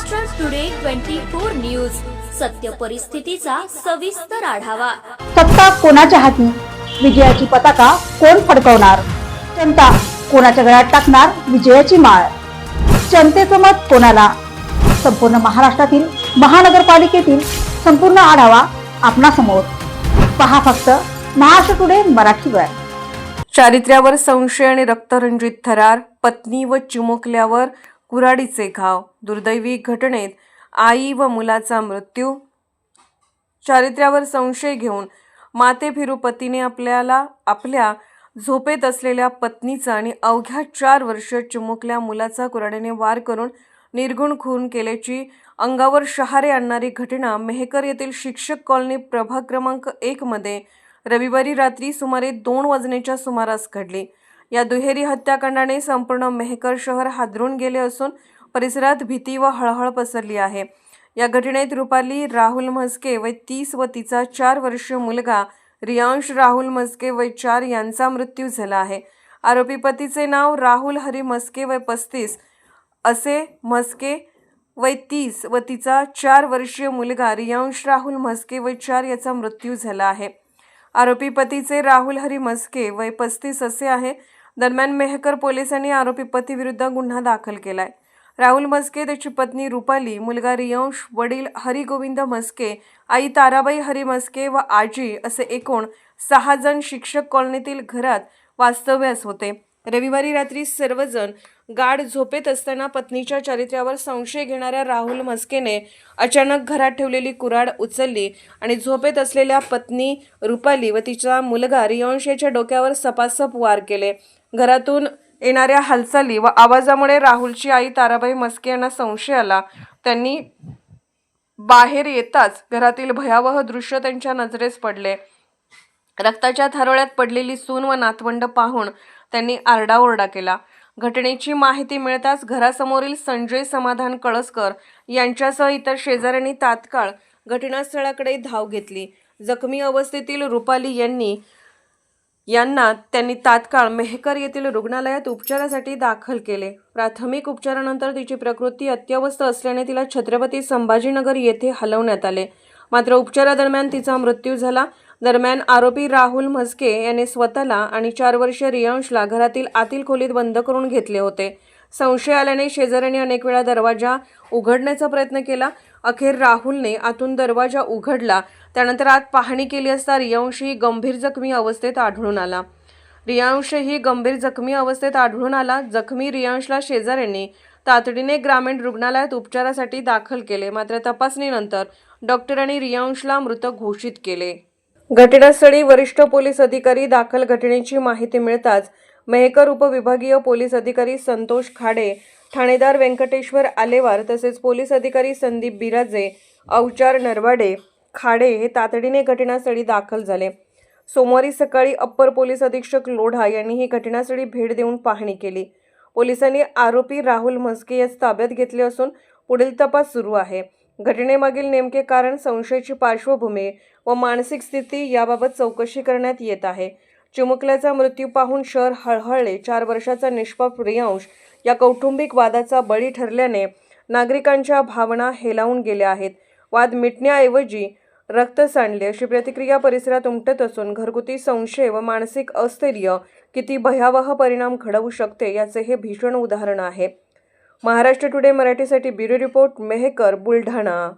Maharashtra today twenty four news सत्य परिस्थितीचा सविस्तर आढावा. सत्ता कोणाच्या हाती? विजयाची पताका कोण फडकवणार? जनता कोणाच्या गळ्यात टाकणार विजयाची माळ? जनतेचं मत कोणाला? संपूर्ण महाराष्ट्रातील महानगरपालिकेतील संपूर्ण आढावा आपणासमोर. पहा फक्त महाराष्ट्र टुडे मराठीवर चारित्र्यावर संशय आणि रक्तरंजित थरार पत्नी व चिमुकल्यावर कुऱ्हाडीचे घाव दुर्दैवी घटनेत आई व मुलाचा मृत्यू चारित्र्यावर संशय घेऊन माते फिरू पतीने आपल्याला आपल्या झोपेत असलेल्या पत्नीचा आणि अवघ्या चार वर्ष चिमुकल्या मुलाचा कुऱ्हाडीने वार करून निर्गुण खून केल्याची अंगावर शहारे आणणारी घटना मेहकर येथील शिक्षक कॉलनी प्रभाग क्रमांक एकमध्ये रविवारी रात्री सुमारे दोन वाजण्याच्या सुमारास घडली. या दुहेरी हत्याकांडाने संपूर्ण मेहकर शहर हादरून गेले असून परिसरात भीती व हळहळ पसरली आहे. या घटनेत रुपाली राहुल म्हस्के व तीस व तिचा चार वर्षीय मुलगा रियांश राहुल म्हस्के वय चार यांचा मृत्यू झाला आहे. आरोपी पतीचे नाव राहुल हरी म्हस्के वय पस्तीस असे म्हस्के वय तीस व तिचा चार वर्षीय मुलगा रियांश राहुल म्हस्के वय चार याचा मृत्यू झाला आहे. आरोपी पतीचे राहुल हरी म्हस्के वय पस्तीस असे आहे. दरम्यान मेहकर पोलिसांनी आरोपी पतीविरुद्ध गुन्हा दाखल केलाय. राहुल म्हस्के त्याची पत्नी रुपाली मुलगा रियांश वडील हरिगोविंद म्हस्के आई ताराबाई हरी म्हस्के व आजी असे एकूण सहा जण शिक्षक कॉलनीतील घरात वास्तव्यास होते. रविवारी रात्री सर्वजण गाढ झोपेत असताना पत्नीच्या चारित्र्यावर संशय घेणाऱ्या राहुल म्हस्केने अचानक घरात ठेवलेली कुऱ्हाड उचलली आणि झोपेत असलेल्या पत्नी रुपाली व तिचा मुलगा रियांश याच्या डोक्यावर सपासप वार केले. घरातून येणाऱ्या हालचाली व आवाजामुळे राहुलची आई ताराबाई मस्के यांना संशय आला. त्यांनी बाहेर येताच घरातील भयावह दृश्य त्यांच्या नजरेस पडले. रक्ताच्या थारोळ्यात पडलेली सून व नातवंड पाहून त्यांनी आरडाओरडा केला. घटनेची माहिती मिळताच घरासमोरील संजय समाधान कळसकर यांच्यासह इतर शेजाऱ्यांनी तात्काळ घटनास्थळाकडे धाव घेतली. जखमी अवस्थेतील रुपाली यांनी यांना त्यांनी तात्काळ मेहकर येथील रुग्णालयात उपचारासाठी दाखल केले. प्राथमिक उपचारानंतर तिची प्रकृती अत्यवस्थ असल्याने तिला छत्रपती संभाजीनगर येथे हलवण्यात आले. मात्र उपचारादरम्यान तिचा मृत्यू झाला. दरम्यान आरोपी राहुल म्हस्के याने स्वतःला आणि चार वर्षीय रियांशला घरातील आतील खोलीत बंद करून घेतले होते. संशय आल्याने शेजाऱ्यांनी अनेक वेळा दरवाजा उघडण्याचा प्रयत्न केला. अखेर राहुलने आतून दरवाजा उघडला त्यानंतर आज पाहणी केली असता रियांशही गंभीर जखमी अवस्थेत आढळून आला. रियांश ही गंभीर जखमी अवस्थेत आढळून आला. जखमी रियांशला शेजाऱ्यांनी तातडीने ग्रामीण रुग्णालयात उपचारासाठी दाखल केले. मात्र तपासणीनंतर डॉक्टरांनी रियांशला मृत घोषित केले. घटनास्थळी वरिष्ठ पोलीस अधिकारी दाखल घटनेची माहिती मिळताच मेहकर उपविभागीय पोलीस अधिकारी संतोष खाडे ठाणेदार व्यंकटेश्वर आलेवार तसेच पोलीस अधिकारी संदीप बिराजे अवचार नरवाडे खाडे हे तातडीने घटनास्थळी दाखल झाले. सोमवारी सकाळी अप्पर पोलीस अधीक्षक लोढा यांनी ही घटनास्थळी भेट देऊन पाहणी केली. पोलिसांनी आरोपी राहुल म्हस्के यास ताब्यात घेतले असून पुढील तपास सुरू आहे. घटनेमागील नेमके कारण संशयाची पार्श्वभूमी व मानसिक स्थिती याबाबत चौकशी करण्यात येत आहे. चिमुकल्याचा मृत्यू पाहून शहर हळहळले. चार वर्षाचा निष्पाप रियांश या कौटुंबिक वादाचा बळी ठरल्याने नागरिकांच्या भावना हेलावून गेल्या आहेत. वाद मिटण्याऐवजी रक्त सांडले. अशी प्रतिक्रिया परिसरात उमटत असून घरगुती संशय व मानसिक अस्थैर्य किती भयावह परिणाम घडवू शकते याचे हे भीषण उदाहरण आहे. महाराष्ट्र टुडे मराठीसाठी ब्युरो रिपोर्ट मेहकर बुलढाणा.